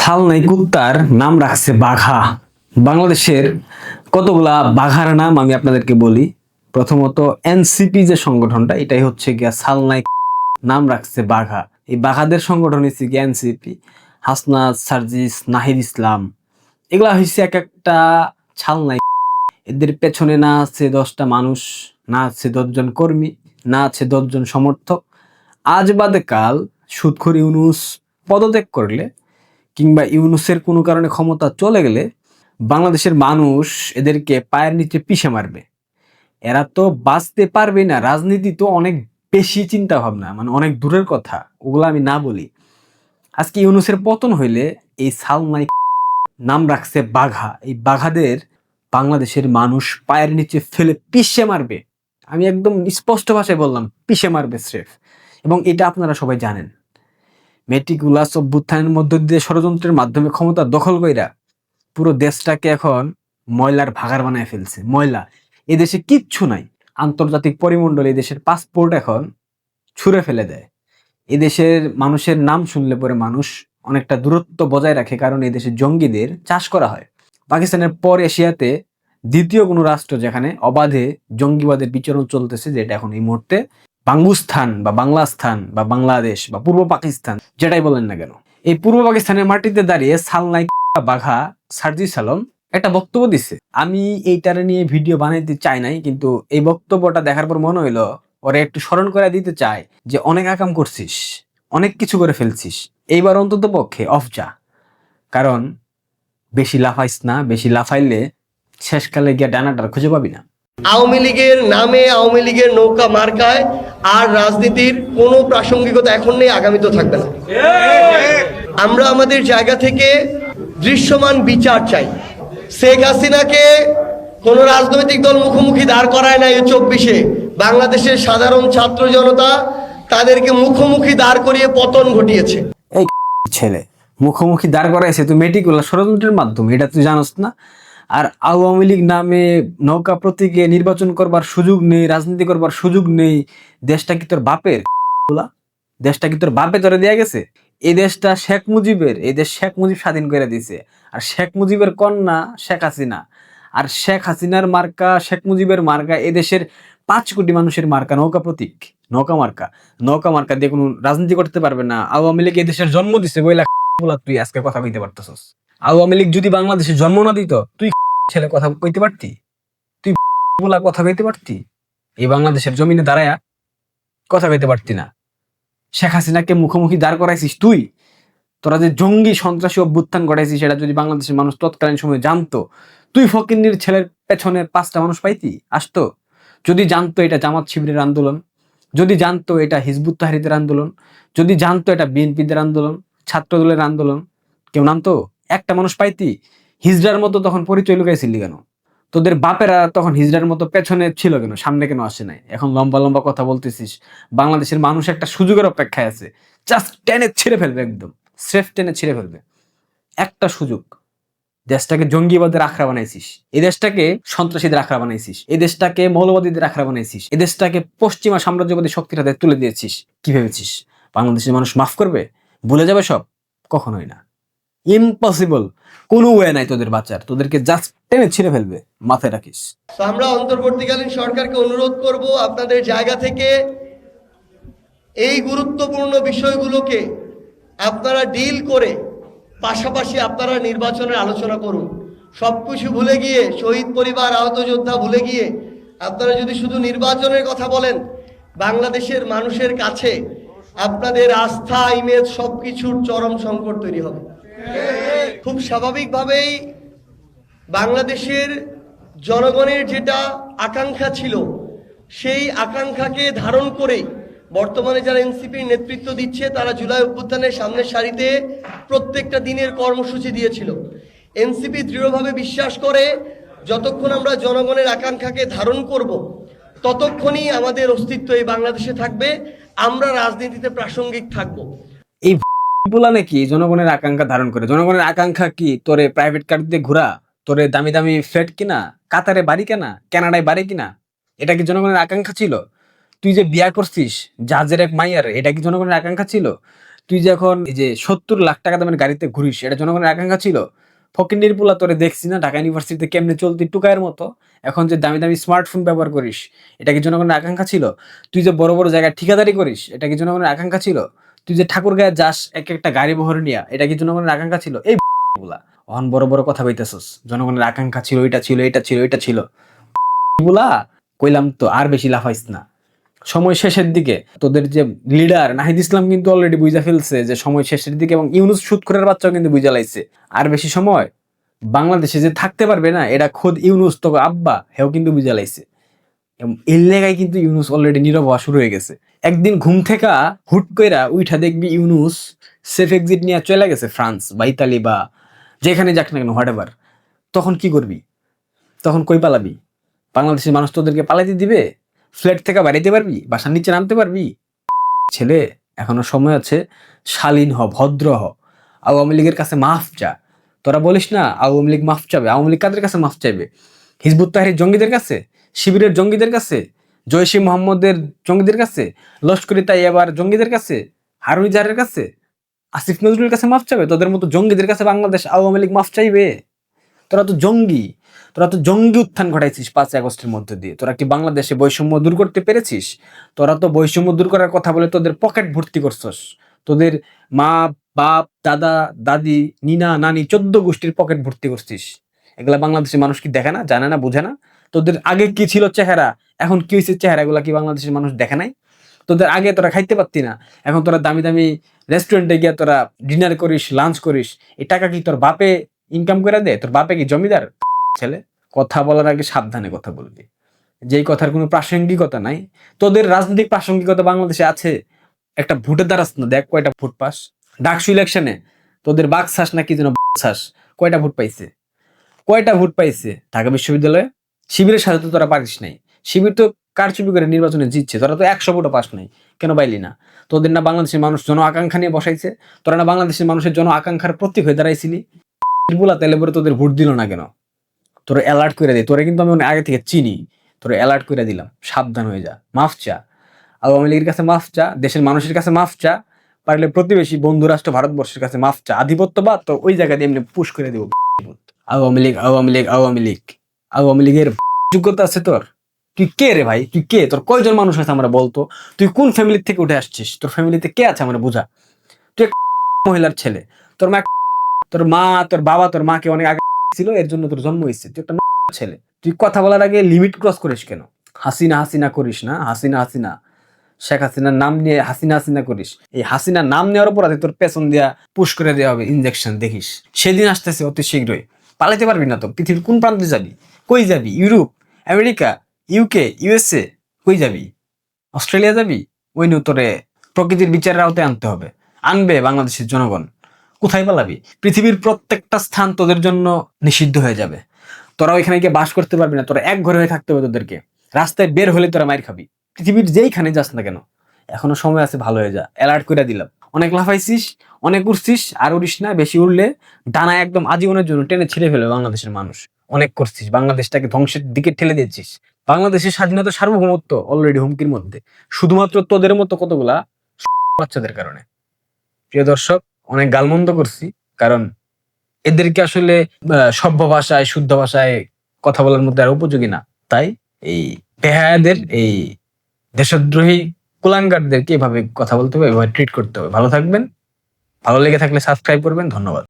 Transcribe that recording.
সালনাই কুত্তার নাম রাখছে বাঘা। বাংলাদেশের কতগুলা বাঘার নাম আমি আপনাদেরকে বলি। প্রথমত এনসিপি যে সংগঠনটা, এটাই হচ্ছে গিয়া সালনাই নাম রাখছে বাঘা। এই বাঘাদের সংগঠন হচ্ছে গিয়া এনসিপি, হাসনাত, সার্জিস, নাহিদ ইসলাম। এগুলা হচ্ছে এক একটা ছাল ছালনাই এদের পেছনে না আছে দশটা মানুষ, না আছে দশজন কর্মী, না আছে দশজন সমর্থক। আজ বাদে কাল সুদখোর ইউনুস পদত্যাগ করলে কিংবা ইউনুসের কোনো কারণে ক্ষমতা চলে গেলে বাংলাদেশের মানুষ এদেরকে পায়ের নিচে পিষে মারবে। এরা তো বাঁচতে পারবে না। রাজনীতি তো অনেক বেশি চিন্তা ভাবনা মানে অনেক দূরের কথা, ওগুলো আমি না বলি। আজকে ইউনুসের পতন হইলে এই সালমাই নাম রাখছে বাঘা। এই বাঘাদের বাংলাদেশের মানুষ পায়ের নিচে ফেলে পিষে মারবে। আমি একদম স্পষ্ট ভাষায় বললাম, পিষে মারবে স্রেফ। এবং এটা আপনারা সবাই জানেন। মেটিকুলাস অভ্যুত্থানের মধ্য দিয়ে ষড়যন্ত্রের মাধ্যমে ক্ষমতা দখল কইরা পুরো দেশটাকে এখন ময়লার ভাগার বানায় ফেলছে। ময়লা। এদেশে কিচ্ছু নাই। আন্তর্জাতিক পরিমণ্ডলে দেশের পাসপোর্ট এখন ছুঁড়ে ফেলে দেয়। এদেশের মানুষের নাম শুনলে পরে মানুষ অনেকটা দূরত্ব বজায় রাখে কারণ এই দেশের জঙ্গিদের চাষ করা হয়। পাকিস্তানের পর এশিয়াতে দ্বিতীয় কোনো রাষ্ট্র যেখানে অবাধে জঙ্গিবাদের বিচরণ চলতেছে, যেটা এখন এই মুহূর্তে বাঙ্গুস্থান বা বাংলাস্থান বা বাংলাদেশ বা পূর্ব পাকিস্তান, যেটাই বলেন না কেন, এই পূর্ব পাকিস্তানের মাটিতে দাঁড়িয়ে সালনাই বাঘা সার্জি সালম একটা বক্তব্য দিছে। আমি এইটারে নিয়ে ভিডিও বানাইতে চাই নাই, কিন্তু এই বক্তব্যটা দেখার পর মনে হইল, ওরে একটু স্মরণ করে দিতে চাই যে অনেক আকাম করছিস, অনেক কিছু করে ফেলছিস, এইবার অন্তত পক্ষে অফ যা। কারণ বেশি লাফাইস না, বেশি লাফাইলে শেষকালে গিয়া ডানাটার খুঁজে পাবি না। আওয়ামী লীগের নামে আওয়ামী লীগের নৌকা মার্কায় আর রাজনীতির কোনো প্রাসঙ্গিকতা এখন নেই, আগামীতেও থাকবে না। আমরা আমাদের জায়গা থেকে দৃশ্যমান বিচার চাই। শেখ হাসিনাকে কোন রাজনৈতিক দল মুখোমুখি দাঁড় করায় না এই চব্বিশে। বাংলাদেশের সাধারণ ছাত্র জনতা তাদেরকে মুখোমুখি দাঁড় করিয়ে পতন ঘটিয়েছে। এই ছেলে, মুখোমুখি দাঁড় করাইছে, তুই মেটিকুলার ষড়যন্ত্রের মাধ্যমে, এটা তুই জানোস না? আর আওয়ামী লীগ নামে নৌকা প্রতীকে নির্বাচন করবার সুযোগ নেই, রাজনীতি করবার সুযোগ নেই, দেশটা কি তোর বাপের? দেশটা কি তোর বাপে তোরে দেয়া গেছে? এই দেশটা শেখ মুজিবের, এই দেশ শেখ মুজিব স্বাধীন করে দিছে। আর শেখ মুজিবের কন্যা শেখ হাসিনা। আর শেখ হাসিনার মার্কা, শেখ মুজিবের মার্কা এদেশের পাঁচ কোটি মানুষের মার্কা, নৌকা প্রতীক, নৌকা মার্কা। নৌকা মার্কা দিয়ে কোনো রাজনীতি করতে পারবে না। আওয়ামী লীগ এদেশের জন্ম দিছে বইলা তুই আজকে কথা কইতে পারতেছস। আওয়ামী লীগ যদি বাংলাদেশে জন্ম না দিত, তুই ছেলে কথা কইতে পারতি? তুই বলা কথা কইতে পারতি? এই বাংলাদেশের জমিনে দাঁড়ায়া কথা কইতে পারতি না। শেখ হাসিনাকে মুখোমুখি দাঁড় করাইছিস তুই? তোরা যে জঙ্গি সন্ত্রাসী অভ্যুত্থান ঘটাইছিস, সেটা যদি বাংলাদেশের মানুষ তৎকালীন সময় জানতো, তুই ফকিন্নির ছেলের পেছনে পাঁচটা মানুষ পাইতি? আসতো। যদি জানতো এটা জামাত শিবিরের আন্দোলন, যদি জানতো এটা হিজবুত তাহারিদের আন্দোলন, যদি জানতো এটা বিএনপিদের আন্দোলন, ছাত্রদলের আন্দোলন, কেউ নামতো? একটা মানুষ পাইতি? হিজড়ার মতো তখন পরিচয় লুকাইছিলি কেন? তোদের বাপেরা তখন হিজড়ার মতো পেছনে ছিল কেন? সামনে কেন আসে নাই? এখন লম্বা লম্বা কথা বলতেছিস। বাংলাদেশের মানুষ একটা সুযোগের অপেক্ষায় আছে। জাস্ট টেনে ছিঁড়ে ফেলবে একদম। স্রেফ টেনে ছিঁড়ে ফেলবে। একটা সুযোগ। দেশটাকে জঙ্গিবাদের আখড়া বানাইছিস। এই দেশটাকে সন্ত্রাসীদের আখড়া বানাইছিস। এই দেশটাকে মৌলবাদীদের আখড়া বানাইছিস। এই দেশটাকে পশ্চিমা সাম্রাজ্যবাদী শক্তির হাতে তুলে দিয়েছিস। কি ভেবেছিস? বাংলাদেশের মানুষ মাফ করবে? ভুলে যাবে সব? কখনোই না। ইম্পসিবল কোনো ওয়ে নাই তোদের বাচ্চার তোদেরকে জাস্ট টেনে ছিঁড়ে ফেলবে। মাথায় রাখিস। আমরা অন্তর্বর্তীকালীন সরকারকে অনুরোধ করব আপনাদের জায়গা থেকে এই গুরুত্বপূর্ণ বিষয়গুলোকে আপনারা ডিল করে পাশাপাশি আপনারা নির্বাচনের আলোচনা করুন। সব কিছু ভুলে গিয়ে, শহীদ পরিবার, আহত যোদ্ধা ভুলে গিয়ে আপনারা যদি শুধু নির্বাচনের কথা বলেন, বাংলাদেশের মানুষের কাছে আপনাদের আস্থা ইমেজ সব কিছুর চরম সংকট তৈরি হবে। খুব স্বাভাবিকভাবেই বাংলাদেশের জনগণের যেটা আকাঙ্ক্ষা ছিল, সেই আকাঙ্ক্ষাকে ধারণ করেই বর্তমানে যারা এনসিপির নেতৃত্ব দিচ্ছে, তারা জুলাই অভ্যুত্থানের সামনের সারিতে প্রত্যেকটা দিনের কর্মসূচি দিয়েছিল। এনসিপি দৃঢ়ভাবে বিশ্বাস করে, যতক্ষণ আমরা জনগণের আকাঙ্ক্ষাকে ধারণ করব, ততক্ষণই আমাদের অস্তিত্ব এই বাংলাদেশে থাকবে, আমরা রাজনীতিতে প্রাসঙ্গিক থাকব। এই নাকি? জনগণের আকাঙ্ক্ষা ধারণ করে। জনগণের আকাঙ্ক্ষা কি? তোরে প্রাইভেট কার দিয়ে ঘোরা, তোরে দামি দামি ফ্ল্যাট কিনা, কাতারে বাড়ি কেনা বাড়ি কিনা? এটা কি জনগণের আকাঙ্ক্ষা ছিল? তুই যে বিয়া করছিস জাজের এক মাইয়ার, এটা কি জনগণের আকাঙ্ক্ষা ছিল? তুই এই যে সত্তর লাখ টাকা দামের গাড়িতে ঘুরিস, এটা জনগণের আকাঙ্ক্ষা ছিল? ফকিন্ডির পোলা তোরে দেখছি না, ঢাকা ইউনিভার্সিটিতে কেমনে চলতি টুকায়ের মতো? এখন যে দামি দামি স্মার্টফোন ব্যবহার করিস, এটা কি জনগণের আকাঙ্ক্ষা ছিল? তুই যে বড় বড় জায়গায় ঠিকাদারি করিস, এটা কি জনগণের আকাঙ্ক্ষা ছিল? তুই যে ঠাকুর গায়ে যাস, এক একটা গাড়ি বহর নিয়া, এটা কি জনগণের আকাঙ্ক্ষা ছিল? এই গুলা অহন বড় বড় কথা কইতেছস জনগণের আকাঙ্ক্ষা ছিল, এটা ছিল এটা ছিল এটা ছিল। গুলা কইলাম তো, আর বেশি লাফাইস না। সময় শেষের দিকে তোদের যে লিডার নাহিদ ইসলাম কিন্তু অলরেডি বুঝা ফেলছে যে সময় শেষের দিকে এবং ইউনুস সুৎখরের বাচ্চাও কিন্তু বুঝা লাইছে। আর বেশি সময় বাংলাদেশে যে থাকতে পারবে না, এটা খোদ ইউনুস তো আব্বা, হেও কিন্তু বুঝা লাইছে। এবং এর লেগায় কিন্তু ইউনুস অলরেডি নীরব হওয়া শুরু হয়ে গেছে। একদিন ঘুম থেকে হুট কইরা উইঠা দেখবি ইউনুস সেফ এক্সিট নিয়ে চলে গেছে ফ্রান্স বা ইতালি বা যেখানে যাক না কেন হোয়াট এভার তখন কি করবি? তখন কই পালাবি? বাংলাদেশের মানুষ তোদেরকে পালাইতে দিবে? ফ্ল্যাট থেকে বাড়িতে পারবি? বাসার নিচে নামতে পারবি? ছেলে, এখনও সময় আছে, শালীন হ, ভদ্র হ। আওয়ামী লীগের কাছে মাফ চা। তোরা বলিস না, আওয়ামী লীগ মাফ চাবে? আওয়ামী লীগ কাদের কাছে মাফ চাইবে? হিজবুত তাহির জঙ্গিদের কাছে? শিবিরের জঙ্গিদের কাছে? জয়সি মোহাম্মদের জঙ্গিদের কাছে লস্করি তাই এবার জঙ্গিদের কাছে হারুন কাছে, আসিফ নজরুলের কাছে মাফ চাবে? তোদের মতো জঙ্গিদের কাছে বাংলাদেশ আওয়ামী লীগ মাফ চাইবে? তোরা তো জঙ্গি, তোরা তো জঙ্গি উত্থান ঘটাইছিস পাঁচ আগস্টের মধ্যে দিয়ে। তোরা কি বাংলাদেশে বৈষম্য দূর করতে পেরেছিস? তোরা তো বৈষম্য দূর করার কথা বলে তোদের পকেট ভর্তি করছস। তোদের মা, বাপ, দাদা, দাদি, নিনা, নানি চোদ্দ গোষ্ঠীর পকেট ভর্তি করছিস। এগুলা বাংলাদেশের মানুষ কি দেখে না, জানে না, বুঝে না? তোদের আগে কি ছিল চেহারা? এখন কি হয়েছে চেহারা এগুলা কি বাংলাদেশের মানুষ দেখে নাই? তোদের আগে তোরা খাইতে পারতি না। এখন তোরা দামি দামি রেস্টুরেন্টে গিয়ে তোরা ডিনার করিস লাঞ্চ করিস। এই টাকা কি তোর বাপে ইনকাম করে দে তোর বাপে কি জমিদার? ছেলে, কথা বলার আগে সাবধানে কথা বলবি। যেই কথার কোনো প্রাসঙ্গিকতা নাই। তোদের রাজনৈতিক প্রাসঙ্গিকতা বাংলাদেশে আছে। একটা ভোটের দ্বারাস না? দেখ কয়টা ভোট পাস। ডাকসু ইলেকশনে তোদের বাক শ্বাস না কি যেন শ্বাস কয়টা ভোট পাইছে? কয়টা ভোট পাইছে? ঢাকা বিশ্ববিদ্যালয়ে? শিবিরের সাথে তো তোরা পারিস নাই। শিবির তো কারচুপি করে নির্বাচনে জিতছে, তোরা তো একশো ভোটও পাস নাই, কেন পাইলি না? তোদের না বাংলাদেশের মানুষ জন আকাঙ্ক্ষা নিয়ে বসাইছে, তোরা না বাংলাদেশের মানুষের জন আকাঙ্ক্ষার প্রতীক হয়ে দাঁড়াইছিলি? বলা তাহলে পরে তোদের ভোট দিল না কেন? তোরা অ্যালার্ট করে দিই তোরা কিন্তু আমি অনেক আগে থেকে চিনি, তোরা অ্যালার্ট করে দিলাম, সাবধান হয়ে যা, মাফ চা, আওয়ামী লীগের কাছে মাফ চা, দেশের মানুষের কাছে মাফ চা, পারলে প্রতিবেশী বন্ধু রাষ্ট্র ভারতবর্ষের কাছে মাফ চা, আধিপত্যবাদ তো ওই জায়গা দিয়ে এমনি পুশ করে দেবো, আওয়ামী লীগ আওয়ামী লীগ আওয়ামী লীগ, আওয়ামী লীগের যোগ্যতা আছে তোর? তুই কে রে ভাই? তুই কে? তোর কয়জন মানুষ আছে আমরা বলতো? তুই কোন ফ্যামিলির থেকে উঠে আসছিস? তোর ফ্যামিলিতে কে আছে আমরা বোঝা? তুই মহিলার ছেলে। তোর মা তোর মা, তোর বাবা, তোর মাকে অনেক আগে ছিল, এর জন্য তোর জন্ম হয়েছে। তুই একটা ছেলে। তুই কথা বলার আগে লিমিট ক্রস করিস কেন? হাসিনা হাসিনা করিস না? হাসিনা হাসিনা। শেখ হাসিনার নাম নিয়ে হাসিনা হাসিনা করিস। এই হাসিনার নাম নেওয়ার অপরাধে তোর পেছন দিয়া পুশ করে দেওয়া হবে ইনজেকশন দেখিস। সেদিন আসতেছে অতি শীঘ্রই। পালাতে পারবি না তো? পৃথিবীর কোন প্রান্তে যাবি? কই যাবি? ইউরোপ? আমেরিকা? ইউকে ইউএসএ কই যাবি? অস্ট্রেলিয়া যাবি? ওই নিয়ে তোরে প্রকৃতির বিচারের আওতায় আনতে হবে। আনবে বাংলাদেশের জনগণ। কোথায় পালাবি? পৃথিবীর প্রত্যেকটা স্থান তোদের জন্য নিষিদ্ধ হয়ে যাবে। তোরা ওইখানে গিয়ে বাস করতে পারবি না। তোরা এক ঘরে হয়ে থাকতে হবে তোদেরকে। রাস্তায় বের হলে তোরা মায়ের খাবি। পৃথিবীর যেইখানে যাস না কেন, এখনও সময় আছে, ভালো হয়ে যা। অ্যালার্ট করে দিলাম। অনেক লাফাইছিস, অনেক উঠছিস আর উড়িস না। বেশি উড়লে ডানা একদম আজীবনের জন্য টেনে ছিঁড়ে ফেলবে বাংলাদেশের মানুষ। অনেক করছিস, বাংলাদেশটাকে ধ্বংসের দিকে ঠেলে দিচ্ছিস বাংলাদেশের স্বাধীনতা সার্বভৌমত্ব অলরেডি হুমকির মধ্যে। শুধুমাত্র তোদের মতো কতগুলা বাচ্চাদের কারণে। প্রিয় দর্শক, অনেক গালমন্দ করছি, কারণ এদেরকে আসলে সভ্য ভাষায়, শুদ্ধ ভাষায় কথা বলার মধ্যে আর উপযোগী না। তাই এই বেহায়াদের এই দেশদ্রোহী কুলাঙ্গারদেরকে এভাবে কথা বলতে হবে, এভাবে ট্রিট করতে হবে। ভালো থাকবেন, ভালো লেগে থাকলে সাবস্ক্রাইব করবেন, ধন্যবাদ।